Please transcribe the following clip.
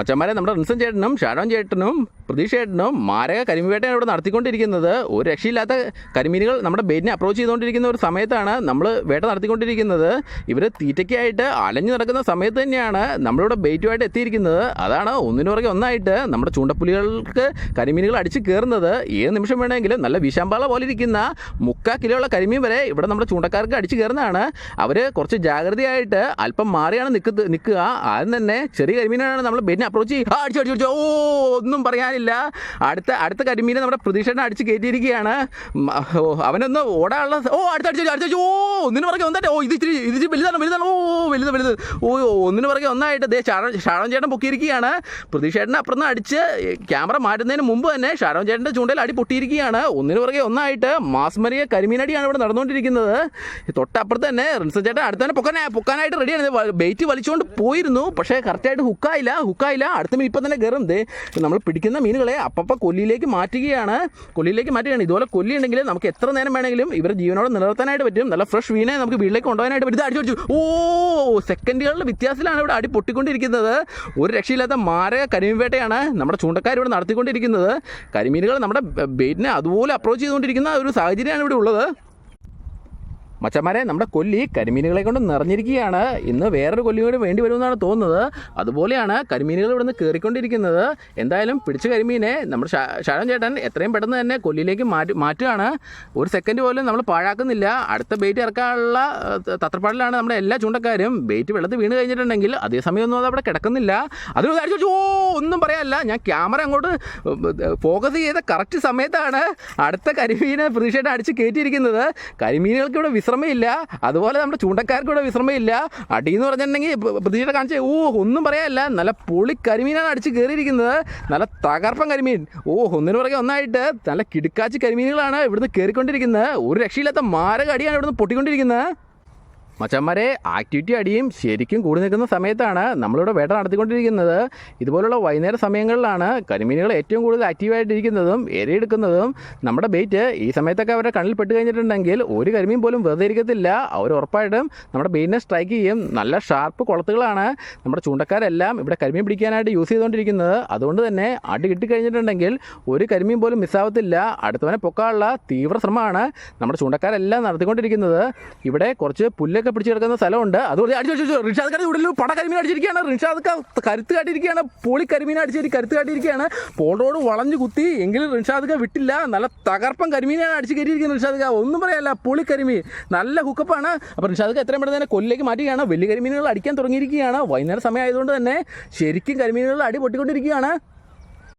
മച്ചന്മാരെ നമ്മുടെ റിൻസൻ ചേട്ടനും ഷാരോൺ ചേട്ടനും പ്രതീക്ഷ ചേട്ടനും മാരക കരിമീവേട്ടയാണ് ഇവിടെ നടത്തിക്കൊണ്ടിരിക്കുന്നത്. ഒരു രക്ഷയില്ലാത്ത കരിമീനുകൾ നമ്മുടെ ബെയിറ്റിനെ അപ്രോച്ച് ചെയ്തുകൊണ്ടിരിക്കുന്ന ഒരു സമയത്താണ് നമ്മൾ വേട്ട നടത്തിക്കൊണ്ടിരിക്കുന്നത്. ഇവർ തീറ്റയ്ക്കായിട്ട് അലഞ്ഞു നടക്കുന്ന സമയത്ത് തന്നെയാണ് നമ്മളിവിടെ ബെയ്റ്റുമായിട്ട് എത്തിയിരിക്കുന്നത്. അതാണ് ഒന്നിനു പുറകെ ഒന്നായിട്ട് നമ്മുടെ ചൂണ്ടപ്പുലികൾക്ക് കരിമീനുകൾ അടിച്ച് കയറുന്നത്. ഏത് നിമിഷം വേണമെങ്കിലും നല്ല വിഷാമ്പാള പോലെ ഇരിക്കുന്ന മുക്കാ ഉള്ള കരിമീൻ വരെ ഇവിടെ നമ്മുടെ ചൂണ്ടക്കാർക്ക് അടിച്ച് കയറുന്നതാണ്. അവർ കുറച്ച് ജാഗ്രതയായിട്ട് അല്പം മാറിയാണ് നിൽക്കുന്നത് നിൽക്കുക. ആദ്യം തന്നെ ചെറിയ കരിമീനാണ് നമ്മൾ ബെറ്റിനെ അപ്രോച്ച് അടിച്ചു അടിച്ചു ഓ ഒന്നും പറയാനില്ല. അടുത്ത അടുത്ത കരിമീനെ നമ്മുടെ പ്രതീക്ഷനെ അടിച്ച് കയറ്റിയിരിക്കുകയാണ്. അവനൊന്ന് ഓടാനുള്ള ഓ അടുത്ത അടിച്ചു അടിച്ചു ഓ ഒന്നിന് പുറകെ ഒന്നായിട്ട് ഓ ഇത് ഇച്ചിരി ഇത് ഇച്ചിരി വലുതാണ് വലുതാണ്. ഓ വലുത് വലുത്. ഓ ഒന്നിന് പുറകെ ഒന്നായിട്ട് ദേ ഷാരോൺ ഷാരോൺ ചേട്ടൻ പൊക്കിയിരിക്കുകയാണ്. പ്രതീക്ഷേട്ടൻ അപ്പുറം അടിച്ച് ക്യാമറ മാറ്റുന്നതിന് മുമ്പ് തന്നെ ഷാരോൺ ചേട്ടന്റെ ചൂണ്ടയിൽ അടി പൊട്ടിയിരിക്കുകയാണ്. ഒന്നിന് പുറകെ ഒന്നായിട്ട് മാസ്മരിയ കരിമീനടിയാണ് ഇവിടെ നടന്നുകൊണ്ടിരിക്കുന്നത്. തൊട്ടപ്പുറത്ത് തന്നെ റിൻസൺ ചേട്ടൻ അടുത്ത് തന്നെ പൊക്കാനാ പൊക്കാനായിട്ട് റെഡിയാണ് ബെയ്റ്റ് വലിച്ചുകൊണ്ട് പോയിരുന്നു. പക്ഷേ കറക്റ്റായിട്ട് ഹുക്കായില്ല ഹുക്കായില്ല അടുത്ത മീൻ ഇപ്പം തന്നെ കയറും. ദേ നമ്മൾ പിടിക്കുന്ന മീനുകളെ അപ്പപ്പം കൊല്ലിയിലേക്ക് മാറ്റുകയാണ്. കൊല്ലിയിലേക്ക് മാറ്റുകയാണ്. ഇതുപോലെ കൊല്ലി ഉണ്ടെങ്കിൽ നമുക്ക് എത്ര നേരം വേണമെങ്കിലും ഇവരെ ജീവനോട് നിലനിർത്താനായിട്ട് പറ്റും. നല്ല ഫ്രഷ് മീനെ നമുക്ക് വീട്ടിലേക്ക് കൊണ്ടുപോകാനായിട്ട് പറ്റും. ഇത് അടിച്ചു ഓ സെക്കൻഡുകളുടെ വ്യത്യാസത്തിലാണ് ഇവിടെ അടി പൊട്ടിക്കൊണ്ടിരിക്കുന്നത് ഒരു രക്ഷയില്ലാത്ത മാരക കരിമീൻവേട്ടയാണ് നമ്മുടെ ചൂണ്ടക്കാർ ഇവിടെ നടത്തിക്കൊണ്ടിരിക്കുന്നത്. കരിമീനുകൾ നമ്മുടെ ബേറ്റിനെ അതുപോലെ അപ്രോച്ച് ചെയ്തുകൊണ്ടിരിക്കുന്ന ഒരു സാഹചര്യമാണ് ഇവിടെ ഉള്ളത്. മച്ചന്മാരെ നമ്മുടെ കൊല്ലി കരിമീനുകളെ കൊണ്ട് നിറഞ്ഞിരിക്കുകയാണ്. ഇന്ന് വേറൊരു കൊല്ലി കൂടി വേണ്ടി വരുമെന്നാണ് തോന്നുന്നത്. അതുപോലെയാണ് കരിമീനുകൾ ഇവിടെ നിന്ന് കയറിക്കൊണ്ടിരിക്കുന്നത്. എന്തായാലും പിടിച്ച കരിമീനെ നമ്മുടെ ഷാരോൺ ചേട്ടൻ എത്രയും പെട്ടെന്ന് തന്നെ കൊല്ലിയിലേക്ക് മാറ്റി മാറ്റുകയാണ്. ഒരു സെക്കൻഡ് പോലും നമ്മൾ പാഴാക്കുന്നില്ല. അടുത്ത ബെയ്റ്റ് ഇറക്കാനുള്ള തത്രപ്പാടിലാണ് നമ്മുടെ എല്ലാ ചൂണ്ടക്കാരും. ബെയ്റ്റ് വെള്ളത്തിൽ വീണ് കഴിഞ്ഞിട്ടുണ്ടെങ്കിൽ അതേ ഒന്നും അത് അവിടെ കിടക്കുന്നില്ല. അത് കാര്യം ഓ ഒന്നും പറയാനല്ല. ഞാൻ ക്യാമറ അങ്ങോട്ട് ഫോക്കസ് ചെയ്ത കറക്റ്റ് സമയത്താണ് അടുത്ത കരിമീനെ പ്രതീക്ഷയായിട്ട് അടിച്ച് കയറ്റിയിരിക്കുന്നത്. കരിമീനുകൾക്ക് ഇവിടെ വിശ്രമമില്ല. അതുപോലെ നമ്മുടെ ചൂണ്ടക്കാർക്ക് ഇവിടെ വിശ്രമമില്ല അടി എന്ന് പറഞ്ഞിട്ടുണ്ടെങ്കിൽ പ്രതീക്ഷയുടെ കാണിച്ച ഓ ഒന്നും പറയാനല്ല. നല്ല പൊളി കരിമീനാണ് അടിച്ച് കയറിയിരിക്കുന്നത്. നല്ല തകർപ്പൻ കരിമീൻ. ഓ ഒന്നിനു പുറകെ ഒന്നായിട്ട് നല്ല കിടുക്കാച്ചി കരിമീനുകളാണ് ഇവിടുന്ന് കയറിക്കൊണ്ടിരിക്കുന്നത്. ഒരു രക്ഷയില്ലാത്ത മാരക അടിയാണ് ഇവിടുന്ന് പൊട്ടിക്കൊണ്ടിരിക്കുന്നത്. മച്ചന്മാരെ ആക്ടിവിറ്റി അടിയും ശരിക്കും കൂടി നിൽക്കുന്ന സമയത്താണ് നമ്മളിവിടെ വേട്ട നടത്തിക്കൊണ്ടിരിക്കുന്നത്. ഇതുപോലുള്ള വൈകുന്നേര സമയങ്ങളിലാണ് കരിമീനുകൾ ഏറ്റവും കൂടുതൽ ആക്റ്റീവായിട്ടിരിക്കുന്നതും ഇരയെടുക്കുന്നതും നമ്മുടെ ബെയ്റ്റ് ഈ സമയത്തൊക്കെ അവരുടെ കണ്ണിൽ പെട്ട് കഴിഞ്ഞിട്ടുണ്ടെങ്കിൽ ഒരു കരിമീൻ പോലും വെറുതെ ഇരിക്കത്തില്ല. അവർ ഉറപ്പായിട്ടും നമ്മുടെ ബെയിനെ സ്ട്രൈക്ക് ചെയ്യും. നല്ല ഷാർപ്പ് കുളത്തുകളാണ് നമ്മുടെ ചൂണ്ടക്കാരെല്ലാം ഇവിടെ കരിമീൻ പിടിക്കാനായിട്ട് യൂസ് ചെയ്തുകൊണ്ടിരിക്കുന്നത്. അതുകൊണ്ട് തന്നെ അടി കിട്ടിക്കഴിഞ്ഞിട്ടുണ്ടെങ്കിൽ ഒരു കരിമീൻ പോലും മിസ്സാവത്തില്ല അടുത്തവനെ പൊക്കാനുള്ള തീവ്ര ശ്രമമാണ് നമ്മുടെ ചൂണ്ടക്കാരെല്ലാം നടത്തിക്കൊണ്ടിരിക്കുന്നത്. ഇവിടെ കുറച്ച് പുല്ലൊക്കെ പിടിച്ച് കിടക്കുന്ന സ്ഥലമുണ്ട്. അതുപോലെ അടിച്ചു റിഷാദ് കാട്ടി ഇവിടെ പട കരിമീൻ അടിച്ചിരിക്കുകയാണ്. റിഷാദ് കരുത്ത് കാട്ടിയിരിക്കുകയാണ്. പോളി കരിമീൻ അടിച്ചിട്ട് കരുത്ത് കാട്ടിയിരിക്കുകയാണ്. റോഡ് വളഞ്ഞു കുത്തി. എങ്കിലും റിഷാദ് വിട്ടില്ല. നല്ല തകർപ്പം കരിമീനാണ് അടിച്ച് കയറ്റിയിരിക്കുന്നത് റിഷാദ് ഒന്നും പറയാല്ല പോളി കരിമീൻ. നല്ല ഹുക്കപ്പാണ് അപ്പോൾ റിഷാദ് എത്രയും പെട്ടെന്ന് തന്നെ കൊല്ലിലേക്ക് മാറ്റുകയാണ്. വലിയ കരിമീനുകൾ അടിക്കാൻ തുടങ്ങിയിരിക്കുകയാണ്. വൈകുന്നേരം സമയമായതുകൊണ്ട് തന്നെ ശരിക്കും കരിമീനുകൾ അടി പൊട്ടിക്കൊണ്ടിരിക്കുകയാണ്.